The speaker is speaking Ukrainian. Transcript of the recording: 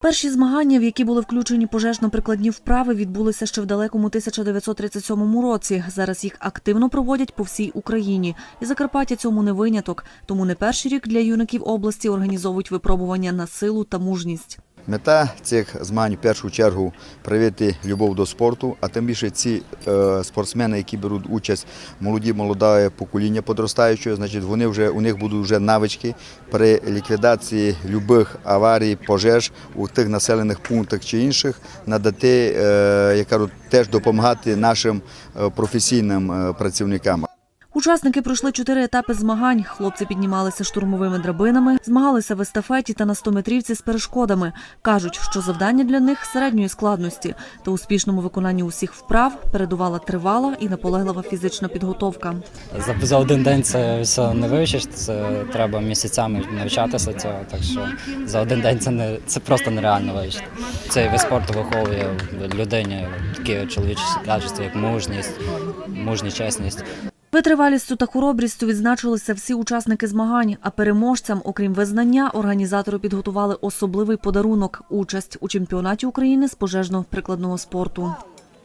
Перші змагання, в які були включені пожежно-прикладні вправи, відбулися ще в далекому 1937 році. Зараз їх активно проводять по всій Україні. І Закарпаття цьому не виняток. Тому не перший рік для юнаків області організовують випробування на силу та мужність. Мета цих змагань в першу чергу привити любов до спорту, а тим більше ці е, спортсмени, які беруть участь, молоді, молоде покоління подростаючого, значить вони вже у них будуть вже навички при ліквідації любих аварій, пожеж у тих населених пунктах чи інших, надати, е, як теж допомагати нашим е, професійним працівникам. Учасники пройшли чотири етапи змагань. Хлопці піднімалися штурмовими драбинами, змагалися в естафеті та на стометрівці з перешкодами. Кажуть, що завдання для них середньої складності та успішному виконанні усіх вправ передувала тривала і наполеглива фізична підготовка. За, за один день це все не вивчиш, це треба місяцями навчатися цього. Так що за один день це не це просто нереально вивчити. Цей вид спорту виховує людині такі чоловічі качества, як мужність, мужність, чесність. Витривалістю та хоробрістю відзначилися всі учасники змагань. А переможцям, окрім визнання, організатори підготували особливий подарунок участь у чемпіонаті України з пожежно-прикладного спорту.